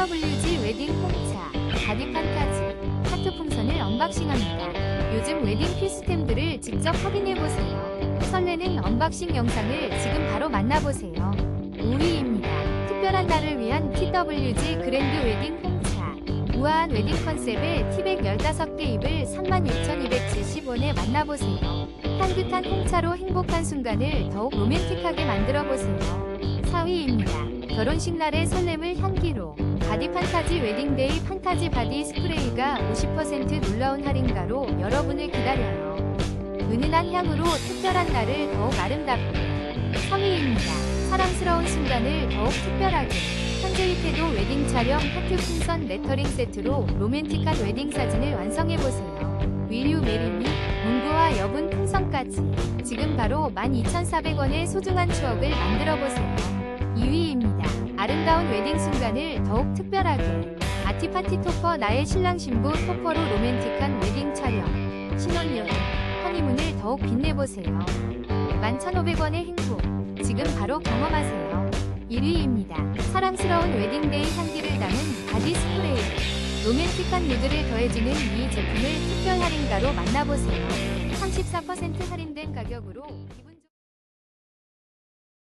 TWG 웨딩 홍차, 바디 판타지, 하트 풍선을 언박싱합니다. 요즘 웨딩 필수템들을 직접 확인해보세요. 설레는 언박싱 영상을 지금 바로 만나보세요. 5위입니다. 특별한 날을 위한 TWG 그랜드 웨딩 홍차. 우아한 웨딩 컨셉의 티백 15개 입을 36,270원에 만나보세요. 향긋한 홍차로 행복한 순간을 더욱 로맨틱하게 만들어보세요. 4위입니다. 결혼식 날의 설렘을 향기로 바디 판타지 웨딩데이 판타지 바디 스프레이가 50% 놀라운 할인가로 여러분을 기다려요. 은은한 향으로 특별한 날을 더욱 아름답게 3위입니다. 사랑스러운 순간을 더욱 특별하게 현재의 태도 웨딩 촬영 하트 풍선 레터링 세트로 로맨틱한 웨딩 사진을 완성해보세요. 위류 메리미, 문구와 여분 풍선까지 지금 바로 12,400원의 소중한 추억을 만들어보세요. 2위입니다. 아름다운 웨딩 순간을 더욱 특별하게. 아티파티 토퍼 나의 신랑 신부 토퍼로 로맨틱한 웨딩 촬영. 신혼여행. 허니문을 더욱 빛내보세요. 11,500원의 행복. 지금 바로 경험하세요. 1위입니다. 사랑스러운 웨딩데이 향기를 담은 바디 스프레이. 로맨틱한 무드를 더해주는 이 제품을 특별 할인가로 만나보세요. 34% 할인된 가격으로